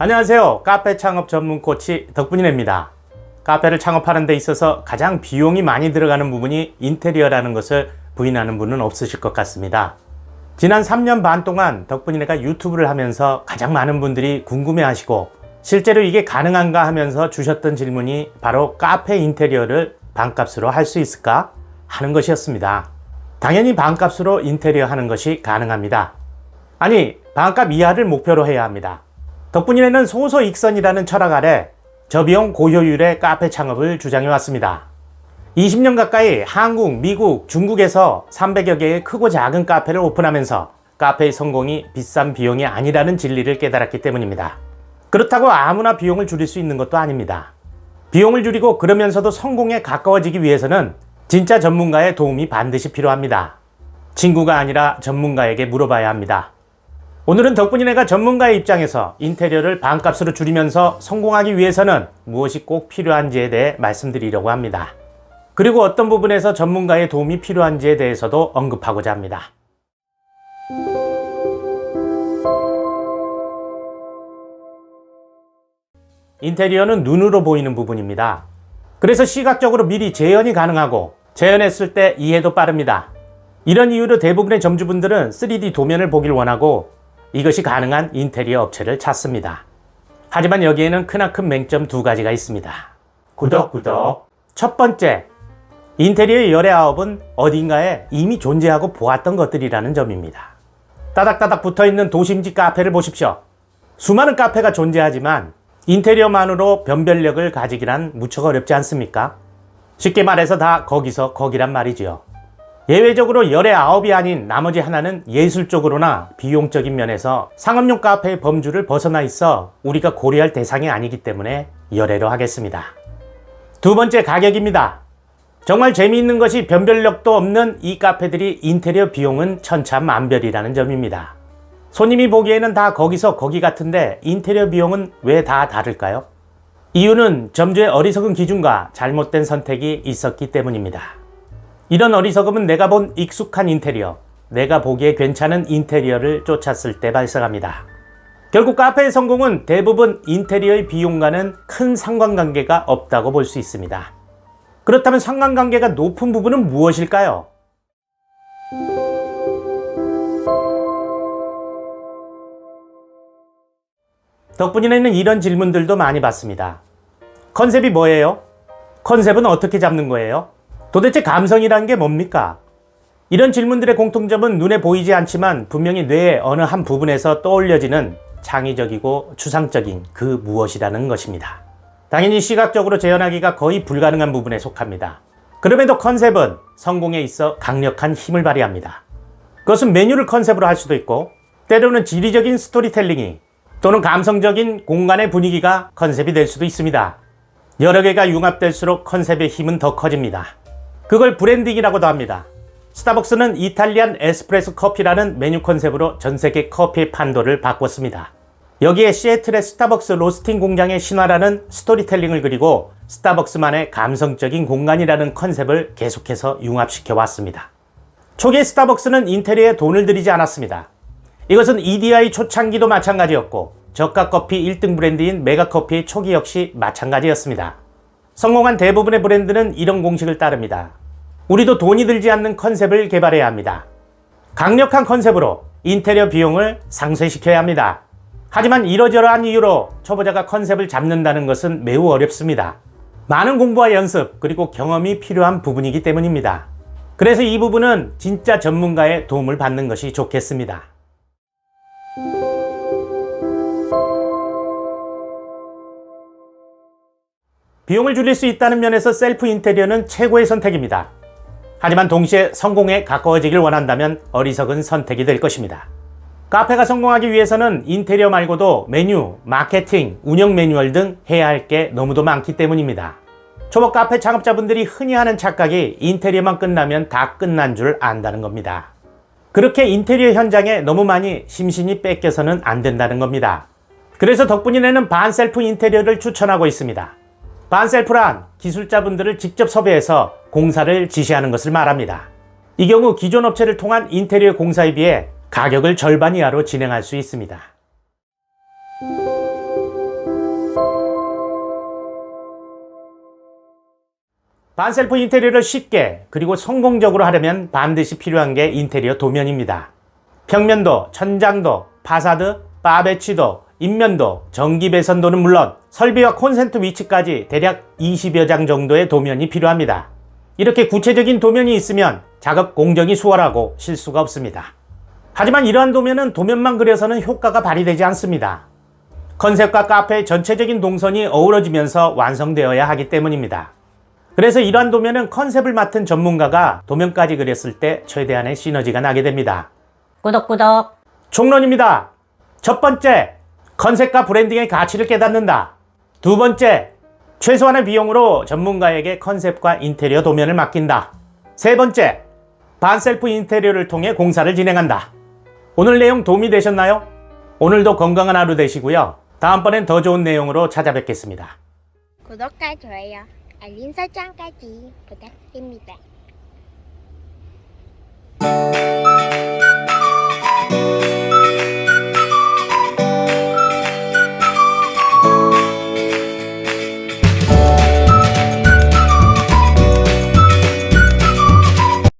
안녕하세요. 카페 창업 전문 코치 덕분이입니다. 카페를 창업하는 데 있어서 가장 비용이 많이 들어가는 부분이 인테리어라는 것을 부인하는 분은 없으실 것 같습니다. 지난 3년 반 동안 덕분이네가 유튜브를 하면서 가장 많은 분들이 궁금해 하시고 실제로 이게 가능한가 하면서 주셨던 질문이 바로 카페 인테리어를 반값으로 할 수 있을까 하는 것이었습니다. 당연히 반값으로 인테리어 하는 것이 가능합니다. 아니, 반값 이하를 목표로 해야 합니다. 덕분이네는 소소 익선이라는 철학 아래 저비용 고효율의 카페 창업을 주장해 왔습니다. 20년 가까이 한국, 미국, 중국에서 300여 개의 크고 작은 카페를 오픈하면서 카페의 성공이 비싼 비용이 아니라는 진리를 깨달았기 때문입니다. 그렇다고 아무나 비용을 줄일 수 있는 것도 아닙니다. 비용을 줄이고 그러면서도 성공에 가까워지기 위해서는 진짜 전문가의 도움이 반드시 필요합니다. 친구가 아니라 전문가에게 물어봐야 합니다. 오늘은 덕분이네가 전문가의 입장에서 인테리어를 반값으로 줄이면서 성공하기 위해서는 무엇이 꼭 필요한지에 대해 말씀드리려고 합니다. 그리고 어떤 부분에서 전문가의 도움이 필요한지에 대해서도 언급하고자 합니다. 인테리어는 눈으로 보이는 부분입니다. 그래서 시각적으로 미리 재현이 가능하고 재현했을 때 이해도 빠릅니다. 이런 이유로 대부분의 점주분들은 3D 도면을 보길 원하고 이것이 가능한 인테리어 업체를 찾습니다. 하지만 여기에는 크나큰 맹점 두 가지가 있습니다. 구독, 구독. 첫 번째, 인테리어 열의 아홉은 어딘가에 이미 존재하고 보았던 것들이라는 점입니다. 따닥따닥 붙어 있는 도심지 카페를 보십시오. 수많은 카페가 존재하지만 인테리어만으로 변별력을 가지기란 무척 어렵지 않습니까? 쉽게 말해서 다 거기서 거기란 말이지요. 예외적으로 열의 아홉이 아닌 나머지 하나는 예술적으로나 비용적인 면에서 상업용 카페의 범주를 벗어나 있어 우리가 고려할 대상이 아니기 때문에 열애로 하겠습니다. 두 번째 가격입니다. 정말 재미있는 것이 변별력도 없는 이 카페들이 인테리어 비용은 천차만별이라는 점입니다. 손님이 보기에는 다 거기서 거기 같은데 인테리어 비용은 왜 다 다를까요? 이유는 점주의 어리석은 기준과 잘못된 선택이 있었기 때문입니다. 이런 어리석음은 내가 본 익숙한 인테리어, 내가 보기에 괜찮은 인테리어를 쫓았을 때 발생합니다. 결국 카페의 성공은 대부분 인테리어의 비용과는 큰 상관관계가 없다고 볼 수 있습니다. 그렇다면 상관관계가 높은 부분은 무엇일까요? 덕분이는 이런 질문들도 많이 받습니다. 컨셉이 뭐예요? 컨셉은 어떻게 잡는 거예요? 도대체 감성이란 게 뭡니까? 이런 질문들의 공통점은 눈에 보이지 않지만 분명히 뇌의 어느 한 부분에서 떠올려지는 창의적이고 추상적인 그 무엇이라는 것입니다. 당연히 시각적으로 재현하기가 거의 불가능한 부분에 속합니다. 그럼에도 컨셉은 성공에 있어 강력한 힘을 발휘합니다. 그것은 메뉴를 컨셉으로 할 수도 있고 때로는 지리적인 스토리텔링이 또는 감성적인 공간의 분위기가 컨셉이 될 수도 있습니다. 여러 개가 융합될수록 컨셉의 힘은 더 커집니다. 그걸 브랜딩이라고도 합니다. 스타벅스는 이탈리안 에스프레소 커피라는 메뉴 컨셉으로 전 세계 커피의 판도를 바꿨습니다. 여기에 시애틀의 스타벅스 로스팅 공장의 신화라는 스토리텔링을 그리고 스타벅스만의 감성적인 공간이라는 컨셉을 계속해서 융합시켜 왔습니다. 초기에 스타벅스는 인테리어에 돈을 들이지 않았습니다. 이것은 EDI 초창기도 마찬가지였고 저가 커피 1등 브랜드인 메가커피의 초기 역시 마찬가지였습니다. 성공한 대부분의 브랜드는 이런 공식을 따릅니다. 우리도 돈이 들지 않는 컨셉을 개발해야 합니다. 강력한 컨셉으로 인테리어 비용을 상쇄시켜야 합니다. 하지만 이러저러한 이유로 초보자가 컨셉을 잡는다는 것은 매우 어렵습니다. 많은 공부와 연습, 그리고 경험이 필요한 부분이기 때문입니다. 그래서 이 부분은 진짜 전문가의 도움을 받는 것이 좋겠습니다. 비용을 줄일 수 있다는 면에서 셀프 인테리어는 최고의 선택입니다. 하지만 동시에 성공에 가까워지길 원한다면 어리석은 선택이 될 것입니다. 카페가 성공하기 위해서는 인테리어 말고도 메뉴, 마케팅, 운영 매뉴얼 등 해야 할 게 너무도 많기 때문입니다. 초보 카페 창업자분들이 흔히 하는 착각이 인테리어만 끝나면 다 끝난 줄 안다는 겁니다. 그렇게 인테리어 현장에 너무 많이 심신이 뺏겨서는 안 된다는 겁니다. 그래서 덕분이네는 반셀프 인테리어를 추천하고 있습니다. 반셀프란 기술자분들을 직접 섭외해서 공사를 지시하는 것을 말합니다. 이 경우 기존 업체를 통한 인테리어 공사에 비해 가격을 절반 이하로 진행할 수 있습니다. 반셀프 인테리어를 쉽게 그리고 성공적으로 하려면 반드시 필요한 게 인테리어 도면입니다. 평면도, 천장도, 파사드, 바베치도, 인면도, 전기배선도는 물론 설비와 콘센트 위치까지 대략 20여 장 정도의 도면이 필요합니다. 이렇게 구체적인 도면이 있으면 작업 공정이 수월하고 실수가 없습니다. 하지만 이러한 도면은 도면만 그려서는 효과가 발휘되지 않습니다. 컨셉과 카페의 전체적인 동선이 어우러지면서 완성되어야 하기 때문입니다. 그래서 이러한 도면은 컨셉을 맡은 전문가가 도면까지 그렸을 때 최대한의 시너지가 나게 됩니다. 구독구독 총론입니다. 첫 번째, 컨셉과 브랜딩의 가치를 깨닫는다. 두 번째, 최소한의 비용으로 전문가에게 컨셉과 인테리어 도면을 맡긴다. 세 번째, 반셀프 인테리어를 통해 공사를 진행한다. 오늘 내용 도움이 되셨나요? 오늘도 건강한 하루 되시고요. 다음번엔 더 좋은 내용으로 찾아뵙겠습니다. 구독과 좋아요, 알림 설정까지 부탁드립니다.